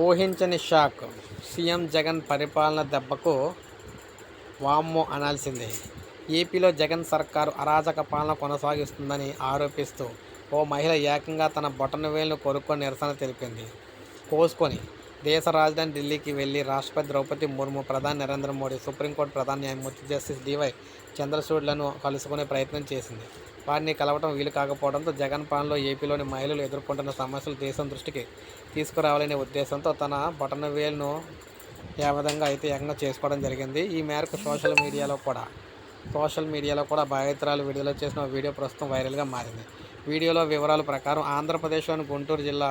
ఊహించని shock. CM Jagan పరిపాలన దెబ్బకు వామ్మో అనాల్సిందే. ఏపీలో జగన్ సర్కారు అరాచక పాలన కొనసాగిస్తుందని ఆరోపిస్తూ ఓ మహిళ ఏకంగా తన బొటనవేలును కొరుక్కొని నిరసన తెలిపింది. కోసుకొని దేశ రాజధాని ఢిల్లీకి వెళ్ళి రాష్ట్రపతి ద్రౌపది ముర్ము ప్రధాని నరేంద్ర మోడీ సుప్రీంకోర్టు ప్రధాన న్యాయమూర్తి జస్టిస్ డివై చంద్రచూడ్లను కలుసుకునే ప్రయత్నం చేసింది. వారిని కలవడం వీలు కాకపోవడంతో జగన్ పాలనలో ఏపీలోని మహిళలు ఎదుర్కొంటున్న సమస్యలు దేశం దృష్టికి తీసుకురావాలనే ఉద్దేశంతో తన బొటనవేలును ఏ విధంగా అయితే ఏకంగా చేసుకోవడం జరిగింది ఈ మేరకు సోషల్ మీడియాలో కూడా సోషల్ మీడియాలో కూడా బాధితురాలు విడుదల చేసిన ఓ వీడియో ప్రస్తుతం వైరల్గా మారింది. వీడియోలో వివరాల ప్రకారం ఆంధ్రప్రదేశ్లోని గుంటూరు జిల్లా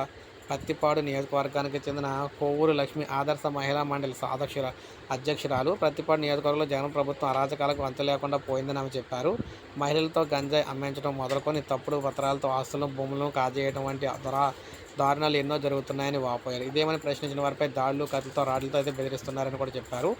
పత్తిపాడు నియోజకవర్గానికి చెందిన కొవ్వూరు లక్ష్మి ఆదర్శ మహిళా మండలి అధ్యక్షుర అధ్యక్షురాలు. ప్రత్తిపాడు నియోజకవర్గంలో జగన్ ప్రభుత్వం అరాచకాలకు వంత లేకుండా పోయిందని ఆమె చెప్పారు. మహిళలతో గంజాయి అమ్మించడం మొదలుకొని తప్పుడు పత్రాలతో ఆస్తులను భూములను కాజేయడం వంటి దురా దారుణాలు ఎన్నో జరుగుతున్నాయని వాపోయారు. ఇదేమని ప్రశ్నించిన వారిపై దాడులు కత్తులతో రాడ్లతో అయితే బెదిరిస్తున్నారని కూడా చెప్పారు.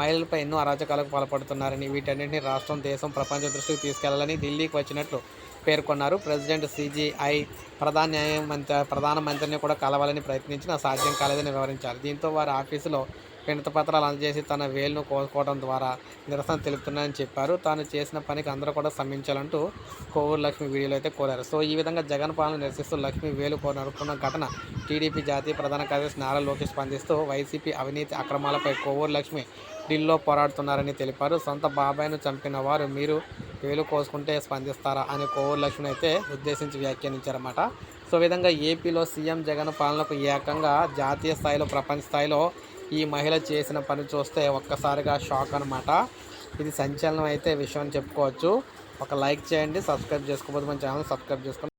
మహిళలపై ఎన్నో అరాచకాలకు పాల్పడుతున్నారని వీటన్నింటినీ రాష్ట్రం దేశం ప్రపంచ దృష్టికి తీసుకెళ్ళాలని ఢిల్లీకి వచ్చినట్లు పేర్కొన్నారు. ప్రెసిడెంట్ సీజీఐ ప్రధాన న్యాయమంత్రి ప్రధానమంత్రిని కూడా కలవాలని ప్రయత్నించినా సాధ్యం కాలేదని వివరించారు. దీంతో వారి ఆఫీసులో వినత పత్రాలు అందజేసి తన వేలును కోసుకోవడం ద్వారా నిరసన తెలుపుతున్నాయని చెప్పారు. తాను చేసిన పనికి అందరూ కూడా సమ్మించాలంటూ కోవూరు లక్ష్మి వీడియోలో అయితే కోరారు. సో ఈ విధంగా జగన్ పాలన నిరసిస్తూ లక్ష్మి వేలు కో- ఘటన టీడీపీ జాతీయ ప్రధాన కార్యదర్శి నారా లోకేష్ స్పందిస్తూ వైసీపీ అవినీతి అక్రమాలపై కోవూరు లక్ష్మి ఢిల్లీలో పోరాడుతున్నారని తెలిపారు. సొంత బాబాయ్ను చంపిన వారు మీరు వేలు కోసుకుంటే స్పందిస్తారా అని కోవూరు లక్ష్మిని అయితే ఉద్దేశించి వ్యాఖ్యానించారన్నమాట. సో ఈ విధంగా ఏపీలో సీఎం జగన్ పాలనకు ఏకంగా జాతీయ స్థాయిలో ప్రపంచ స్థాయిలో ఈ మహిళ చేసిన పని చూస్తే ఒక్కసారిగా షాక్ అనమాట ఇది సంచలనం అయితే విషయం అని చెప్పుకోవచ్చు. ఒక లైక్ చేయండి సబ్స్క్రైబ్ చేసుకోకపోతే మన ఛానల్ సబ్స్క్రైబ్ చేసుకోండి.